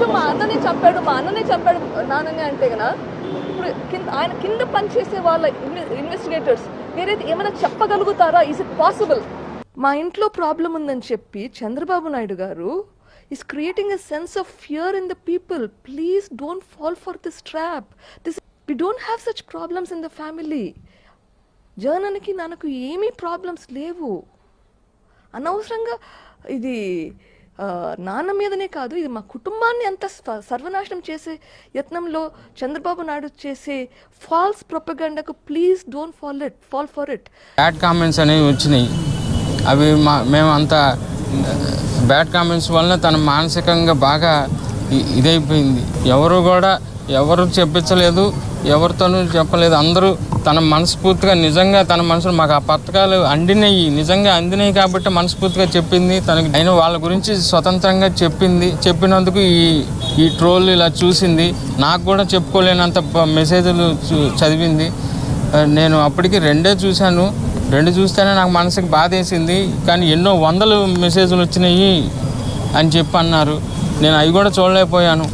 రోజు మా అన్నని చంపాడు మా అన్నని చంపాడు నాన్నని అంటే కదా ఇప్పుడు కింద ఆయన కింద పనిచేసే వాళ్ళ ఇన్వెస్టిగేటర్స్ మీరైతే ఏమైనా చెప్పగలుగుతారా? ఇస్ ఇట్ పాసిబుల్ మా ఇంట్లో ప్రాబ్లం ఉందని చెప్పి Chandrababu Naidu garu is creating a sense of fear in the people please don't fall for this trap this we don't have such problems in the family జర్నన్కి నాకు ఏమీ problems లేవు. అనవసరంగా ఇది నాన్న మీదనే కాదు ఇది మా కుటుంబాన్ని అంత సర్వనాశనం చేసే యత్నంలో చంద్రబాబు నాయుడు చేసే false ప్రొపగండకు please don't fall it fall for it. Bad comments అనేవి వచ్చినాయి. అవి మా మేము అంత బ్యాడ్ కామెంట్స్ వలన తన మానసికంగా బాగా ఇదైపోయింది. ఎవరు కూడా ఎవరు చెప్పించలేదు ఎవరితోనూ చెప్పలేదు. అందరూ తన మనస్ఫూర్తిగా నిజంగా తన మనసులో మాకు ఆ పథకాలు అందినాయి నిజంగా అందినాయి కాబట్టి మనస్ఫూర్తిగా చెప్పింది. తనకి అయిన వాళ్ళ గురించి స్వతంత్రంగా చెప్పింది చెప్పినందుకు ఈ ఈ ట్రోల్ ఇలా చూసింది. నాకు కూడా చెప్పుకోలేనంత మెసేజ్లు చదివింది. నేను అప్పటికి రెండే చూశాను. రెండు చూస్తేనే నాకు మనసుకి బాధ వేసింది కానీ ఎన్నో వందలు మెసేజ్లు వచ్చినాయి అని చెప్పి అన్నారు నేను అవి కూడా చూడలేకపోయాను.